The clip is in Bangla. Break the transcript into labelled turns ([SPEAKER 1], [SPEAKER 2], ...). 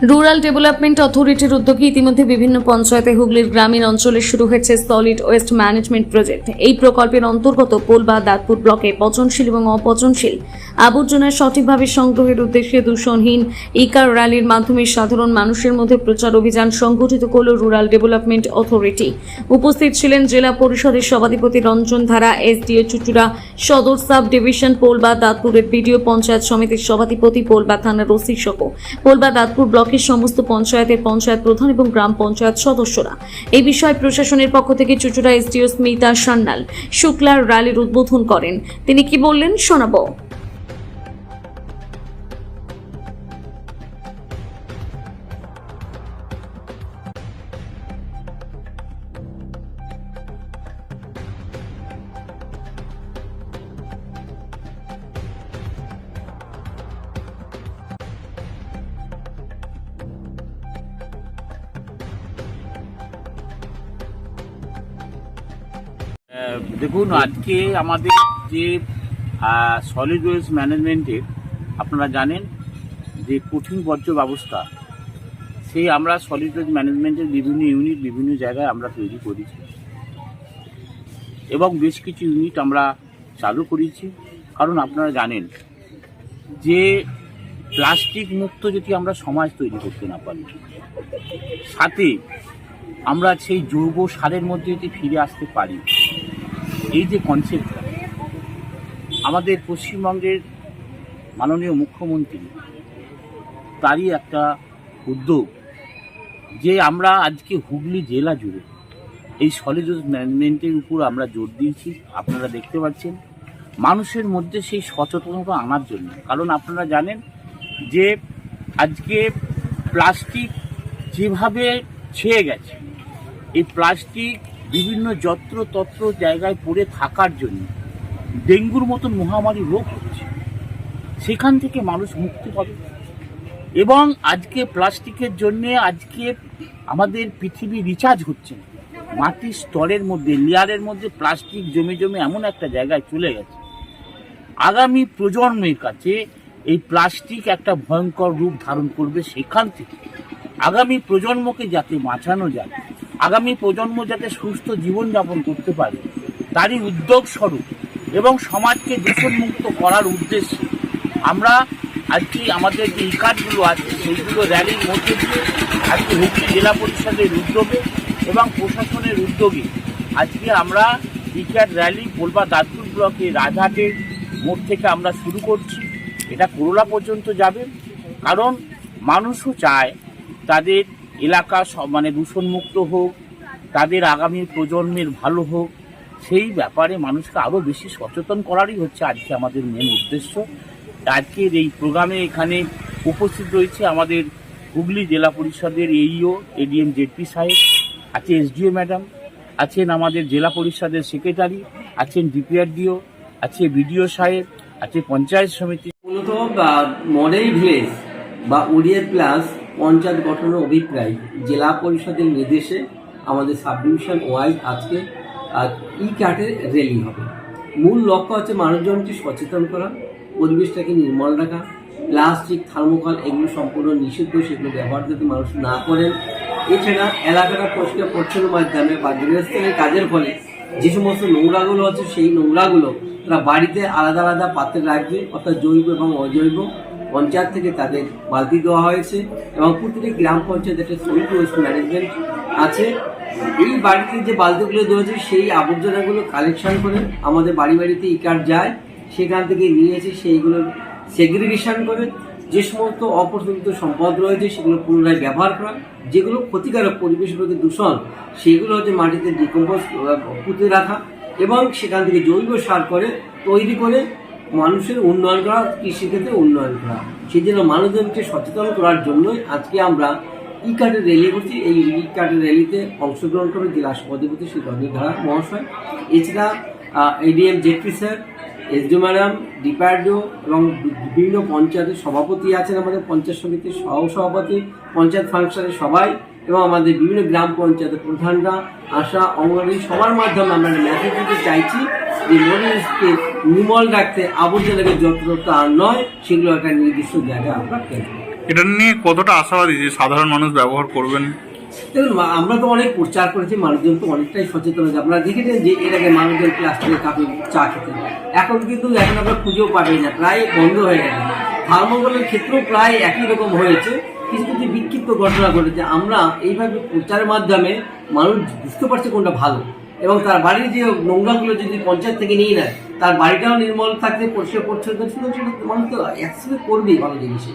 [SPEAKER 1] রুরাল ডেভেলপমেন্ট অথরিটির উদ্যোগে ইতিমধ্যে বিভিন্ন পঞ্চায়েতে হুগলির গ্রামীণ অঞ্চলে শুরু হয়েছে সলিড ওয়েস্ট ম্যানেজমেন্ট প্রজেক্ট এই প্রকল্পের অন্তর্গত পোল বা দাঁতপুর ব্লকে পচনশীল এবং অপচনশীল আবর্জনা সঠিকভাবে সংগ্রহের উদ্দেশ্যে দূষণহীন ইকার র্যালির মাধ্যমে সাধারণ মানুষের মধ্যে প্রচার অভিযান সংগঠিত করল রুরাল ডেভেলপমেন্ট অথরিটি উপস্থিত ছিলেন জেলা পরিষদের সভাধিপতি রঞ্জন ধারা SDO Chuchura Sadar subdivision Polba দাঁতপুরের বিডিও পঞ্চায়েত সমিতির সভাধিপতি পোলবা থানার ওসি সহ। পোলবা দাঁতপুর ব্লকের সমস্ত পঞ্চায়েতের পঞ্চায়েত প্রধান এবং গ্রাম পঞ্চায়েত সদস্যরা। এই বিষয়ে প্রশাসনের পক্ষ থেকে চুচুড়া এসডিও স্মিতা সান্যাল শুক্লার র্যালির উদ্বোধন করেন। তিনি কি বললেন? শোনাবো।
[SPEAKER 2] দেখুন, আজকে আমাদের যে সলিড ওয়েস্ট ম্যানেজমেন্টের আপনারা জানেন যে কঠিন বর্জ্য ব্যবস্থা সেই আমরা সলিড ওয়েস্ট ম্যানেজমেন্টের বিভিন্ন ইউনিট বিভিন্ন জায়গায় আমরা তৈরি করেছি। এবং বেশ কিছু ইউনিট আমরা চালু করেছি। কারণ আপনারা জানেন যে, প্লাস্টিক মুক্ত যদি আমরা সমাজ তৈরি করতে না পারি, সাথে আমরা সেই জৈব সারের মধ্যে যদি ফিরে আসতে পারি এই যে কনসেপ্টটা আমাদের পশ্চিমবঙ্গের মাননীয় মুখ্যমন্ত্রী তারই একটা উদ্যোগ যে আমরা আজকে হুগলি জেলা জুড়ে এই সলিড ম্যানেজমেন্টের উপর আমরা জোর দিয়েছি, আপনারা দেখতে পাচ্ছেন। মানুষের মধ্যে সেই সচেতনতা আনার জন্য। কারণ আপনারা জানেন যে আজকে প্লাস্টিক যেভাবে ছেয়ে গেছে, এই প্লাস্টিক বিভিন্ন যত্রতত্র জায়গায় পড়ে থাকার জন্য ডেঙ্গুর মতন মহামারী রোগ হচ্ছে। সেখান থেকে মানুষ মুক্তি পাবে। এবং আজকে প্লাস্টিকের জন্য আজকে আমাদের পৃথিবী রিচার্জ হচ্ছে। মাটির স্তরের মধ্যে, লেয়ারের মধ্যে প্লাস্টিক জমে জমে এমন একটা জায়গায় চলে গেছে। আগামী প্রজন্মের কাছে এই প্লাস্টিক একটা ভয়ঙ্কর রূপ ধারণ করবে সেখান থেকে। আগামী প্রজন্মকে যাতে বাঁচানো যায় আগামী প্রজন্ম যাতে সুস্থ জীবনযাপন করতে পারে, তারই উদ্যোগ স্বরূপ এবং সমাজকে দূষণমুক্ত করার উদ্দেশ্যে আমরা আজকে আমাদের যে ইকার্ডগুলো আছে, সেইগুলো র্যালির মধ্যে দিয়ে আজকে হুগলি জেলা পরিষদের উদ্যোগে এবং প্রশাসনের উদ্যোগে আজকে আমরা ইকার্ড র্যালি বলবা দাঁতপুর ব্লকে রাজহাটের মোড় থেকে আমরা শুরু করছি। এটা করোলা পর্যন্ত যাবে। কারণ মানুষও চায় তাদের এলাকা সব মানে দূষণমুক্ত হোক, তাদের আগামী প্রজন্মের ভালো হোক, সেই ব্যাপারে মানুষকে আরও বেশি সচেতন করারই হচ্ছে আজকে আমাদের মেন উদ্দেশ্য। আজকের এই প্রোগ্রামে এখানে উপস্থিত রয়েছে আমাদের হুগলি জেলা পরিষদের এইও এডিএম জেডপি সাহেব, আছে এসডিও ম্যাডাম আছেন আমাদের জেলা পরিষদের সেক্রেটারি আছেন ডিপিআরডিও আছে বিডিও সাহেব, আছে পঞ্চায়েত সমিতি।
[SPEAKER 3] মূলত মডেল ভিলেজ বা ওডিএ প্লাস পঞ্চায়েত গঠনের অভিপ্রায় জেলা পরিষদের নির্দেশে আমাদের সাব ডিভিশন ওয়াইজ আজকে ই কার্ডের র্যালি হবে। মূল লক্ষ্য হচ্ছে মানুষজনকে সচেতন করা, পরিবেশটাকে নির্মল রাখা, প্লাস্টিক, থার্মোকল এগুলো সম্পূর্ণ নিষিদ্ধ, সেগুলো ব্যবহার যাতে মানুষ না করেন। এছাড়া এলাকাটা পরিষ্কার, পরিচ্ছন্ন মাধ্যমে বা গৃহস্থলের কাজের ফলে যে সমস্ত নোংরাগুলো আছে, সেই নোংরাগুলো তারা বাড়িতে আলাদা আলাদা পাত্রে রাখবে, অর্থাৎ জৈব এবং অজৈব। পঞ্চায়েত থেকে তাদের বালতি দেওয়া হয়েছে এবং প্রতিটি গ্রাম পঞ্চায়েত একটা সলিড ওয়েস্ট ম্যানেজমেন্ট আছে। এই বাড়িতে যে বালতিগুলো দেওয়া সেই আবর্জনাগুলো কালেকশন করে আমাদের বাড়ি বাড়িতে ই কার্ড যায়, সেখান থেকে নিয়ে এসে সেইগুলো সেগ্রিগেশন করে যে সমস্ত অপ্রচলিত সম্পদ রয়েছে, সেগুলো পুনরায় ব্যবহার করা। যেগুলো ক্ষতিকারক পরিবেশ প্রতি দূষণ, সেগুলো হচ্ছে মাটিতে ডিকম্পোজ পুঁতে রাখা এবং সেখান থেকে জৈব সার করে তৈরি করে মানুষের উন্নয়ন করা কৃষিক্ষেত্রে উন্নয়ন করা। সেই জন্য মানুষজনকে সচেতন করার জন্যই আজকে আমরা ই কার্ডের র্যালি করছি। এই ই কার্ডের র্যালিতে অংশগ্রহণ করে জেলা সভাধিপতি শ্রী রঞ্জিত ধারা মহাশয়, এছাড়া এডিএম জেটপি স্যার এসডিও ম্যাডাম ডিপার্ডিও এবং বিভিন্ন পঞ্চায়েতের সভাপতি আছেন আমাদের পঞ্চায়েত সমিতির সহ সভাপতি, পঞ্চায়েত ফাংশনের সবাই এবং আমাদের বিভিন্ন গ্রাম পঞ্চায়েতের প্রধানরা, আশা, অঙ্গনওয়াড়ি সবার মাধ্যমে আমরা মেসেজ দিতে চাইছি যে মরিচকে নির্মল রাখতে আবর্জনাকে যত্রতা আর নয় সেগুলো একটা নির্দিষ্ট জায়গায় আমরা
[SPEAKER 4] এটা নিয়ে কতটা আশাবাদী যে সাধারণ মানুষ ব্যবহার করবেন?
[SPEAKER 3] দেখুন আমরা তো অনেক প্রচার করেছি মানুষজন তো অনেকটাই সচেতন হয়েছে। আপনারা দেখেছেন যে এর আগে মানুষজন প্লাস্টিকের কাপে চা খেতেন। এখন কিন্তু এখন আমরা খুঁজেও পাবেন না প্রায় বন্ধ হয়ে গেছে। থার্মোকলের ক্ষেত্রেও প্রায় একই রকম হয়েছে। কিছু কিছু বিক্ষিপ্ত ঘটনা ঘটেছে। আমরা এইভাবে প্রচারের মাধ্যমে মানুষ বুঝতে পারছে কোনটা ভালো। এবং তার বাড়ির যে নোংরাগুলো যদি পঞ্চায়েত থেকে নিয়ে নেয় তার বাড়িটাও নির্মল থাকতে পরিষ্কার পরিচ্ছন্ন ছিল সেটা মানুষ তো একসাথে করবেই ভালো জিনিসে।